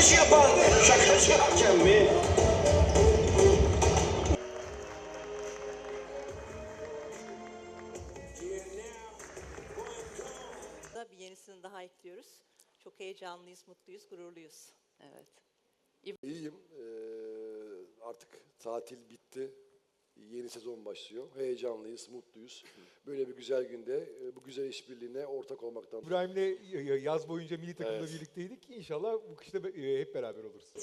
atışı yapan şakacı hakem mi? Bir yenisini daha ekliyoruz. Çok heyecanlıyız, mutluyuz, gururluyuz. Evet. İyiyim. Ee, artık tatil bitti. Yeni sezon başlıyor. Heyecanlıyız, mutluyuz. Böyle bir güzel günde e, bu güzel işbirliğine ortak olmaktan İbrahim'le yaz boyunca milli takımda Evet. birlikteydik. İnşallah bu kışta e, hep beraber oluruz.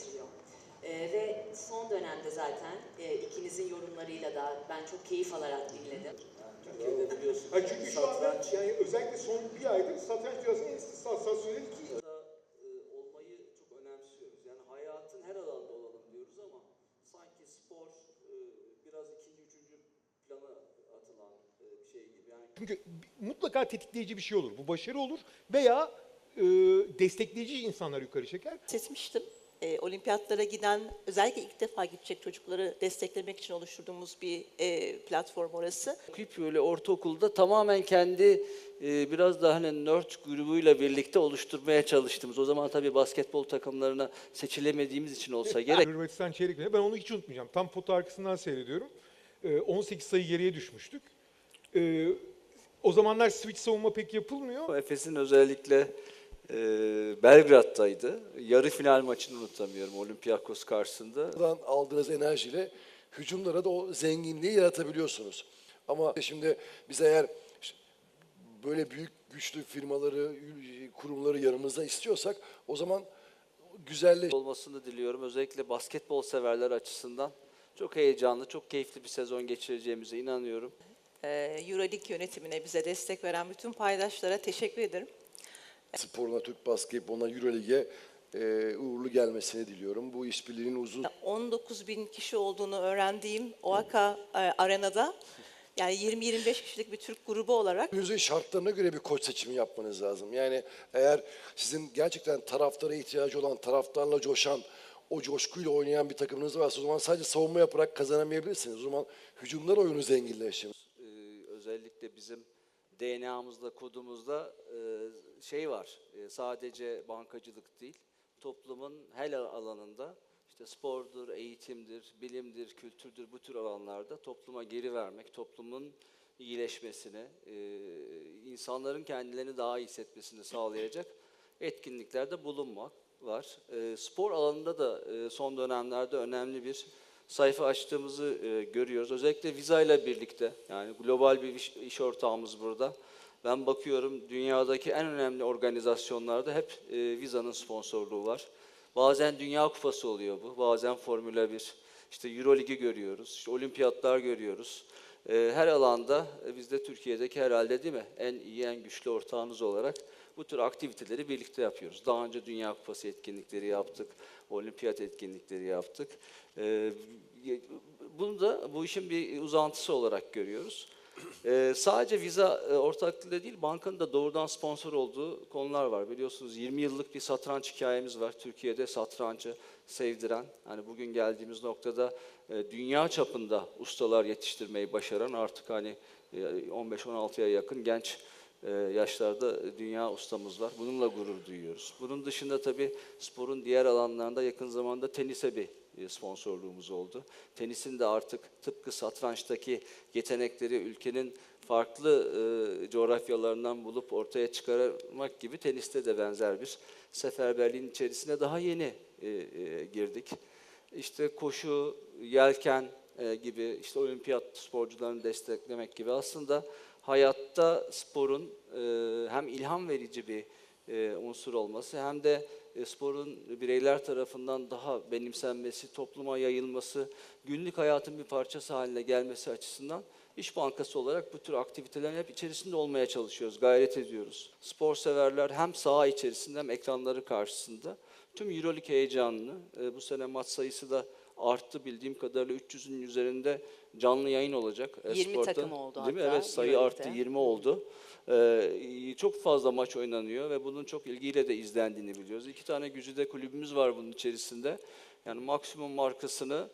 Ee, ve son dönemde zaten e, ikinizin yorumlarıyla da ben çok keyif alarak dinledim. Ha çünkü şu anda yani özellikle son bir aydır satranç dünyasının en sansasyonel iki e, olmayı çok önemsiyoruz. Yani hayatın her alanında olalım diyoruz ama sanki spor e, biraz ikinci, üçüncü plana atılan e, bir şey gibi. Yani Çünkü mutlaka tetikleyici bir şey olur. Bu başarı olur veya e, destekleyici insanlar yukarı çeker. Seçmiştim. Ee, olimpiyatlara giden, özellikle ilk defa gidecek çocukları desteklemek için oluşturduğumuz bir e, platform orası. okuyup böyle ortaokulda tamamen kendi e, biraz daha hani nerd grubuyla birlikte oluşturmaya çalıştığımız. O zaman tabii basketbol takımlarına seçilemediğimiz için olsa gerek. Çeyrek finali. Ben onu hiç unutmayacağım. Tam foto arkasından seyrediyorum. E, 18 sayı geriye düşmüştük. E, o zamanlar switch savunma pek yapılmıyor. Efes'in özellikle e, Belgrad'daydı. Yarı final maçını unutamıyorum Olympiakos karşısında. Buradan aldığınız enerjiyle hücumlara da o zenginliği yaratabiliyorsunuz. Ama şimdi biz eğer böyle büyük güçlü firmaları, kurumları yanımızda istiyorsak o zaman güzelleş olmasını diliyorum. Özellikle basketbol severler açısından çok heyecanlı, çok keyifli bir sezon geçireceğimize inanıyorum. Ee, Euroleague yönetimine bize destek veren bütün paydaşlara teşekkür ederim. sporuna, Türk basketboluna, Euroleague'e e, uğurlu gelmesini diliyorum. Bu işbirliğinin uzun 19 bin kişi olduğunu öğrendiğim OAKA e, arenada yani 20-25 kişilik bir Türk grubu olarak Günümüzün şartlarına göre bir koç seçimi yapmanız lazım. Yani eğer sizin gerçekten taraftara ihtiyacı olan, taraftarla coşan, o coşkuyla oynayan bir takımınız varsa o zaman sadece savunma yaparak kazanamayabilirsiniz. O zaman hücumlar oyunu zenginleşir. Özellikle bizim DNA'mızda, kodumuzda e, şey var. E, sadece bankacılık değil, toplumun her alanında işte spordur, eğitimdir, bilimdir, kültürdür bu tür alanlarda topluma geri vermek, toplumun iyileşmesini, e, insanların kendilerini daha iyi hissetmesini sağlayacak etkinliklerde bulunmak var. Spor alanında da son dönemlerde önemli bir sayfa açtığımızı e, görüyoruz. Özellikle Visa ile birlikte yani global bir iş, iş ortağımız burada. Ben bakıyorum dünyadaki en önemli organizasyonlarda hep e, Visa'nın sponsorluğu var. Bazen Dünya Kupası oluyor bu, bazen Formula 1. İşte Euroligi görüyoruz, işte olimpiyatlar görüyoruz. E, her alanda e, biz de Türkiye'deki herhalde değil mi en iyi, en güçlü ortağınız olarak bu tür aktiviteleri birlikte yapıyoruz. Daha önce Dünya Kupası etkinlikleri yaptık, olimpiyat etkinlikleri yaptık. Ee, bunu da bu işin bir uzantısı olarak görüyoruz. Ee, sadece viza e, ortaklığıyla değil, bankanın da doğrudan sponsor olduğu konular var. Biliyorsunuz 20 yıllık bir satranç hikayemiz var. Türkiye'de satrancı sevdiren, hani bugün geldiğimiz noktada e, dünya çapında ustalar yetiştirmeyi başaran artık hani e, 15-16'ya yakın genç e, yaşlarda dünya ustamız var. Bununla gurur duyuyoruz. Bunun dışında tabii sporun diğer alanlarında yakın zamanda tenise bir e, sponsorluğumuz oldu. Tenisin de artık tıpkı satrançtaki yetenekleri ülkenin farklı e, coğrafyalarından bulup ortaya çıkarmak gibi teniste de benzer bir seferberliğin içerisine daha yeni e, e, girdik. İşte koşu, yelken e, gibi işte olimpiyat sporcularını desteklemek gibi aslında hayatta sporun e, hem ilham verici bir e, unsur olması hem de e, sporun bireyler tarafından daha benimsenmesi, topluma yayılması, günlük hayatın bir parçası haline gelmesi açısından İş Bankası olarak bu tür aktivitelerin hep içerisinde olmaya çalışıyoruz, gayret ediyoruz. Spor severler hem saha içerisinde hem ekranları karşısında tüm Euroleague heyecanını, e, bu sene maç sayısı da arttı bildiğim kadarıyla 300'ün üzerinde canlı yayın olacak. e, 20 takım oldu Değil mi? hatta Evet sayı Euroleague'de. arttı 20 oldu. Ee, çok fazla maç oynanıyor ve bunun çok ilgiyle de izlendiğini biliyoruz. İki tane güzide kulübümüz var bunun içerisinde. Yani maksimum markasını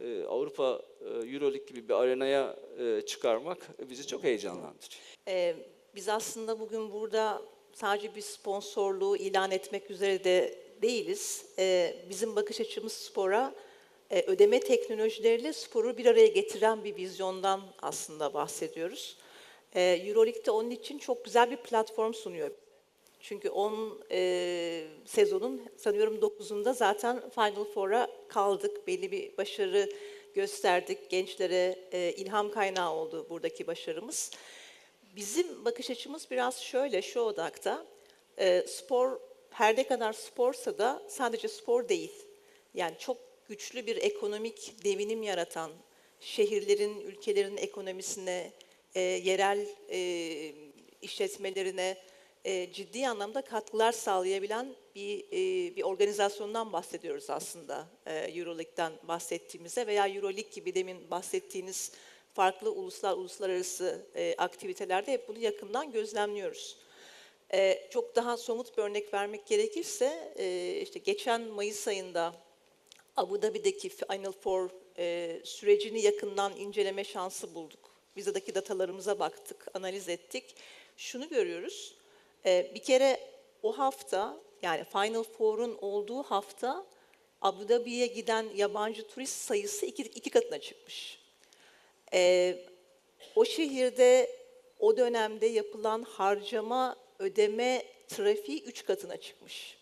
e, Avrupa e, Euroleague gibi bir arenaya e, çıkarmak bizi çok heyecanlandırıyor. Ee, biz aslında bugün burada sadece bir sponsorluğu ilan etmek üzere de değiliz. E, bizim bakış açımız spora e, ödeme teknolojileriyle sporu bir araya getiren bir vizyondan aslında bahsediyoruz. E, Euroleague'de onun için çok güzel bir platform sunuyor. Çünkü 10 e, sezonun sanıyorum 9'unda zaten Final Four'a kaldık. Belli bir başarı gösterdik. Gençlere e, ilham kaynağı oldu buradaki başarımız. Bizim bakış açımız biraz şöyle, şu odakta. E, spor her ne kadar sporsa da sadece spor değil. Yani çok güçlü bir ekonomik devinim yaratan, şehirlerin, ülkelerin ekonomisine, e, yerel e, işletmelerine e, ciddi anlamda katkılar sağlayabilen bir e, bir organizasyondan bahsediyoruz aslında e, Euroleague'den bahsettiğimizde veya Euroleague gibi demin bahsettiğiniz farklı uluslar uluslararası e, aktivitelerde hep bunu yakından gözlemliyoruz. E, çok daha somut bir örnek vermek gerekirse e, işte geçen Mayıs ayında Abu Dhabi'deki Final Four e, sürecini yakından inceleme şansı bulduk. Vizadaki datalarımıza baktık, analiz ettik. Şunu görüyoruz. e, bir kere o hafta yani Final Four'un olduğu hafta Abu Dhabi'ye giden yabancı turist sayısı iki, iki katına çıkmış. E, o şehirde o dönemde yapılan harcama, ödeme trafiği üç katına çıkmış.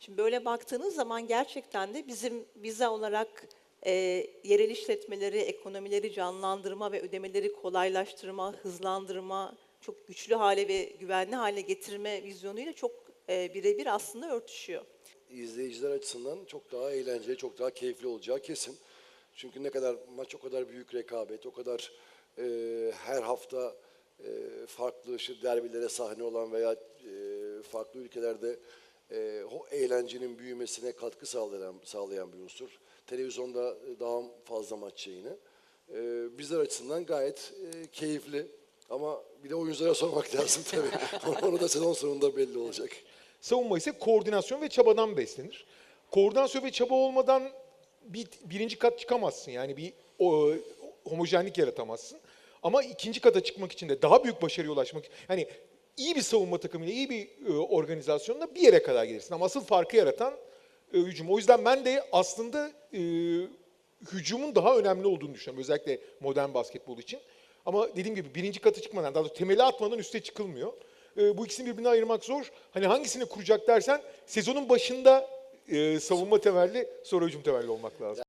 Şimdi böyle baktığınız zaman gerçekten de bizim vize olarak e, yerel işletmeleri, ekonomileri canlandırma ve ödemeleri kolaylaştırma, hızlandırma, çok güçlü hale ve güvenli hale getirme vizyonuyla çok e, birebir aslında örtüşüyor. izleyiciler açısından çok daha eğlenceli, çok daha keyifli olacağı kesin. Çünkü ne kadar maç o kadar büyük rekabet, o kadar e, her hafta e, farklı işte derbilere sahne olan veya e, farklı ülkelerde e, o eğlencenin büyümesine katkı sağlayan, sağlayan bir unsur. Televizyonda daha fazla maç yayını. E, bizler açısından gayet e, keyifli. Ama bir de oyunculara sormak lazım tabii. Onu da sezon sonunda belli olacak. Savunma ise koordinasyon ve çabadan beslenir. Koordinasyon ve çaba olmadan bir birinci kat çıkamazsın. Yani bir o, homojenlik yaratamazsın. Ama ikinci kata çıkmak için de daha büyük başarıya ulaşmak yani iyi bir savunma takımıyla, iyi bir e, organizasyonla bir yere kadar gelirsin. Ama asıl farkı yaratan e, hücum. O yüzden ben de aslında e, hücumun daha önemli olduğunu düşünüyorum. Özellikle modern basketbol için. Ama dediğim gibi birinci katı çıkmadan, daha doğrusu temeli atmadan üste çıkılmıyor. E, bu ikisini birbirine ayırmak zor. Hani hangisini kuracak dersen sezonun başında e, savunma temelli sonra hücum temelli olmak lazım.